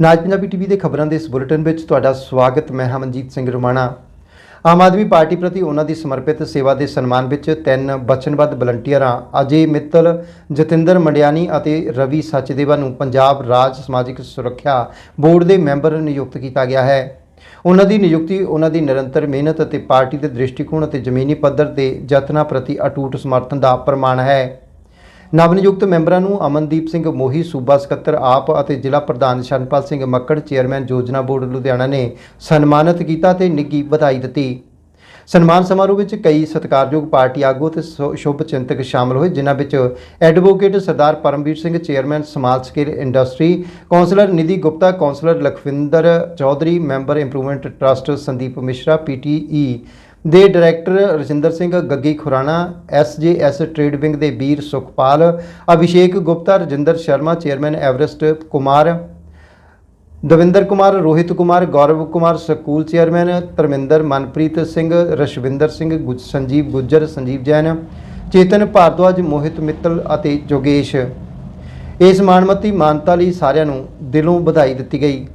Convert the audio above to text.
ਨਾਜ Punjabi TV ਦੇ ਖਬਰਾਂ ਦੇ ਇਸ ਬੁਲੇਟਿਨ ਵਿੱਚ ਤੁਹਾਡਾ ਸਵਾਗਤ, ਮੈਂ ਹਮਨਜੀਤ ਸਿੰਘ ਰੁਮਾਣਾ। ਆਮ ਆਦਮੀ ਪਾਰਟੀ ਪ੍ਰਤੀ ਉਹਨਾਂ ਦੀ ਸਮਰਪਿਤ ਸੇਵਾ ਦੇ ਸਨਮਾਨ ਵਿੱਚ ਤਿੰਨ ਬਚਨਬੱਧ ਵਲੰਟੀਅਰਾਂ, ਅਜੇ ਮਿੱਤਲ ਜਤਿੰਦਰ ਮੰਡਿਆਨੀ ਅਤੇ ਰਵੀ ਸਚਦੇਵਾ ਨੂੰ ਪੰਜਾਬ ਰਾਜ ਸਮਾਜਿਕ ਸੁਰੱਖਿਆ ਬੋਰਡ ਦੇ ਮੈਂਬਰ ਨਿਯੁਕਤ ਕੀਤਾ ਗਿਆ ਹੈ। ਉਹਨਾਂ ਦੀ ਨਿਯੁਕਤੀ ਉਹਨਾਂ ਦੀ ਨਿਰੰਤਰ ਮਿਹਨਤ ਅਤੇ ਪਾਰਟੀ ਦੇ ਦ੍ਰਿਸ਼ਟੀਕੋਣ ਅਤੇ ਜ਼ਮੀਨੀ ਪੱਧਰ ਤੇ ਯਤਨਾਂ ਪ੍ਰਤੀ ਅਟੂਟ ਸਮਰਥਨ ਦਾ ਪ੍ਰਮਾਣ ਹੈ। ਨਵਨਿਯੁਕਤ ਮੈਂਬਰਾਂ ਨੂੰ ਅਮਨਦੀਪ ਸਿੰਘ ਮੋਹੀ, ਸੂਬਾ ਸਕੱਤਰ, ਆਪ ਅਤੇ ਜ਼ਿਲ੍ਹਾ ਪ੍ਰਧਾਨ ਸ਼ਰਨਪਾਲ ਸਿੰਘ ਮੱਕੜ, ਚੇਅਰਮੈਨ ਯੋਜਨਾ ਬੋਰਡ ਲੁਧਿਆਣਾ ਨੇ ਸਨਮਾਨਿਤ ਕੀਤਾ ਤੇ ਨਿੱਘੀ ਵਧਾਈ ਦਿੱਤੀ। ਸਨਮਾਨ ਸਮਾਰੋਹ ਵਿੱਚ ਕਈ ਸਤਿਕਾਰਯੋਗ ਪਾਰਟੀ ਆਗੂ ਤੇ ਸੁ- ਸ਼ੁਭ ਚਿੰਤਕ ਸ਼ਾਮਲ ਹੋਏ, ਜਿਨ੍ਹਾਂ ਵਿੱਚ ਐਡਵੋਕੇਟ ਸਰਦਾਰ Paramvir Singh, chairman small scale industry, councillor ਨਿਧੀ Gupta, councillor Lakhwinder Chaudhary, member improvement trust Sandeep Mishra PTE ਦੇ director Rajinder Singh Gaggi Khurana ਐਸਜੇਐਸ trade wing ਦੇ ਵੀਰ ਸੁਖਪਾਲ, ਅਭਿਸ਼ੇਕ ਗੁਪਤਾ, ਰਜਿੰਦਰ ਸ਼ਰਮਾ, ਚੇਅਰਮੈਨ ਐਵਰੈਸਟ ਕੁਮਾਰ, ਦਵਿੰਦਰ ਕੁਮਾਰ, ਰੋਹਿਤ ਕੁਮਾਰ, ਗੌਰਵ ਕੁਮਾਰ, ਸਕੂਲ ਚੇਅਰਮੈਨ ਧਰਮਿੰਦਰ ਮਨਪ੍ਰੀਤ ਸਿੰਘ, ਰਸ਼ਵਿੰਦਰ ਸਿੰਘ ਗੁਜ- ਸੰਜੀਵ ਗੁੱਜਰ, ਸੰਜੀਵ ਜੈਨ, ਚੇਤਨ ਭਾਰਦਵਾਜ, ਮੋਹਿਤ ਮਿੱਤਲ ਅਤੇ ਜੋਗੇਸ਼। ਇਸ ਮਾਣਮੱਤੀ ਮਾਨਤਾ ਲਈ ਸਾਰਿਆਂ ਨੂੰ ਦਿਲੋਂ ਵਧਾਈ ਦਿੱਤੀ ਗਈ।